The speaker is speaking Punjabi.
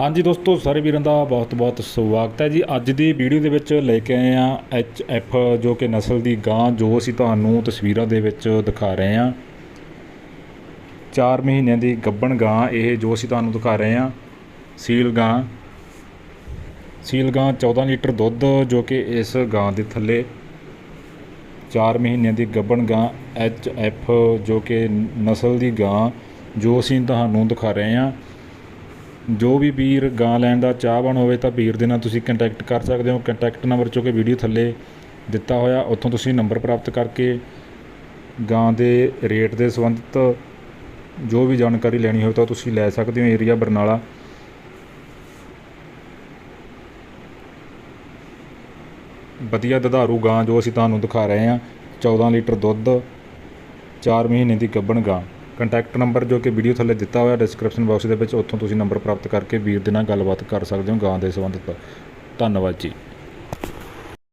ਹਾਂਜੀ ਦੋਸਤੋ, ਸਾਰੇ ਵੀਰਾਂ ਦਾ ਬਹੁਤ-ਬਹੁਤ ਸਵਾਗਤ ਹੈ ਜੀ। ਅੱਜ ਦੀ ਵੀਡੀਓ ਦੇ ਵਿੱਚ ਲੈ ਕੇ ਆਏ ਆ ਐਚ ਐਫ ਜੋ ਕਿ ਨਸਲ ਦੀ ਗਾਂ, ਜੋ ਅਸੀਂ ਤੁਹਾਨੂੰ ਤਸਵੀਰਾਂ ਦੇ ਵਿੱਚ ਦਿਖਾ ਰਹੇ ਆ 4 ਮਹੀਨਿਆਂ ਦੀ ਗੱਬਣ ਗਾਂ ਇਹ, ਜੋ ਅਸੀਂ ਤੁਹਾਨੂੰ ਦਿਖਾ ਰਹੇ ਆ ਸੀਲ ਗਾਂ। ਸੀਲ ਗਾਂ 14 ਲੀਟਰ ਦੁੱਧ, ਜੋ ਕਿ ਇਸ ਗਾਂ ਦੇ ਥੱਲੇ। 4 ਮਹੀਨਿਆਂ ਦੀ ਗੱਬਣ ਗਾਂ ਐਚ ਐਫ ਜੋ ਕਿ ਨਸਲ ਦੀ ਗਾਂ, ਜੋ ਅਸੀਂ ਤੁਹਾਨੂੰ ਦਿਖਾ ਰਹੇ ਆ ਜੋ ਵੀ ਵੀਰ ਗਾਂ ਲੈਣ ਦਾ ਚਾਹਵਾਨ ਹੋਵੇ ਤਾਂ ਵੀਰ ਦੇ ਨਾਲ ਤੁਸੀਂ ਕੰਟੈਕਟ ਕਰ ਸਕਦੇ ਹੋ। ਕੰਟੈਕਟ ਨੰਬਰ ਜੋ ਕਿ ਵੀਡੀਓ ਥੱਲੇ ਦਿੱਤਾ ਹੋਇਆ। ਉੱਥੋਂ ਤੁਸੀਂ ਨੰਬਰ ਪ੍ਰਾਪਤ ਕਰਕੇ ਗਾਂ ਦੇ ਰੇਟ ਦੇ ਸੰਬੰਧਿਤ ਜੋ ਵੀ ਜਾਣਕਾਰੀ ਲੈਣੀ ਹੋਵੇ ਤਾਂ ਤੁਸੀਂ ਲੈ ਸਕਦੇ ਹੋ ਏਰੀਆ ਬਰਨਾਲਾ। ਵਧੀਆ ਦੁਧਾਰੂ ਗਾਂ ਜੋ ਅਸੀਂ ਤੁਹਾਨੂੰ ਦਿਖਾ ਰਹੇ ਹਾਂ 14 ਲੀਟਰ ਦੁੱਧ 4 ਮਹੀਨੇ ਦੀ ਗੱਬਣ ਗਾਂ। ਕੰਟੈਕਟ ਨੰਬਰ ਜੋ ਕਿ ਵੀਡੀਓ ਥੱਲੇ ਦਿੱਤਾ ਹੋਇਆ ਡਿਸਕ੍ਰਿਪਸ਼ਨ ਬਾਕਸ ਦੇ ਵਿੱਚ, ਉੱਥੋਂ ਤੁਸੀਂ ਨੰਬਰ ਪ੍ਰਾਪਤ ਕਰਕੇ ਵੀਰ ਦੇ ਨਾਲ ਗੱਲਬਾਤ ਕਰ ਸਕਦੇ ਹੋ ਗਾਂ ਦੇ ਸੰਬੰਧਿਤ। ਧੰਨਵਾਦ ਜੀ।